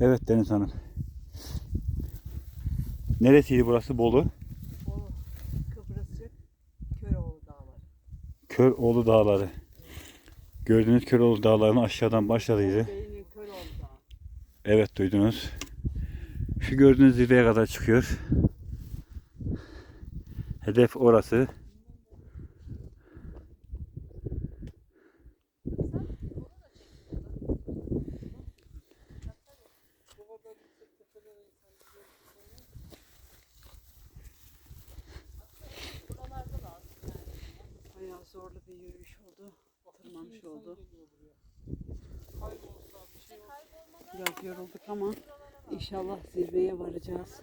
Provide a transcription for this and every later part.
Evet Deniz Hanım. Neresiydi burası? Bolu. O Kıbrısçı Köroğlu Dağları. Köroğlu Dağları. Gördüğünüz Köroğlu Dağları'nın aşağıdan başladıydı. Evet duydunuz. Şu gördüğünüz zirveye kadar çıkıyor. Hedef orası. Yürüyüş oldu. Tırmanış oldu. Biraz yorulduk ama inşallah zirveye varacağız.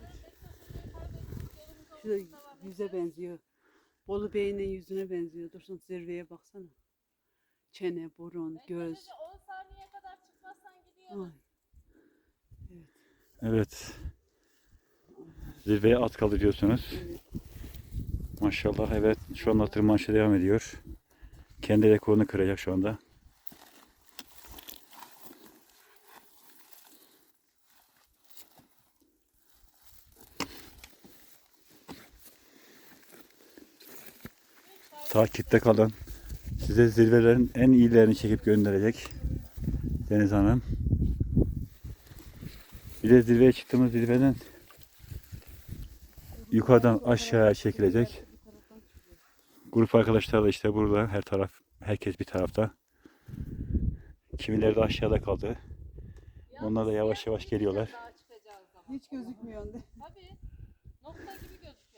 Şurada yüze benziyor. Bolu Bey'in yüzüne benziyor. Dursun zirveye baksana. Çene, burun, göz. 10 saniye kadar çıkmazsan gidiyor. Ay. Evet. Zirveye at kaldı diyorsunuz. Evet. Maşallah evet şu anda tırmanışı devam ediyor. Kendi rekorunu kıracak şu anda. Takipte kalın. Size zirvelerin en iyilerini çekip gönderecek Deniz Hanım. Bir de zirveye çıktığımız zirveden yukarıdan aşağıya çekilecek. Grup arkadaşlar da işte burada her taraf, herkes bir tarafta. Kimileri de aşağıda kaldı. Onlar da yavaş yavaş geliyorlar. Hiç gözükmüyor önde. Tabii. Nokta gibi gözüküyor.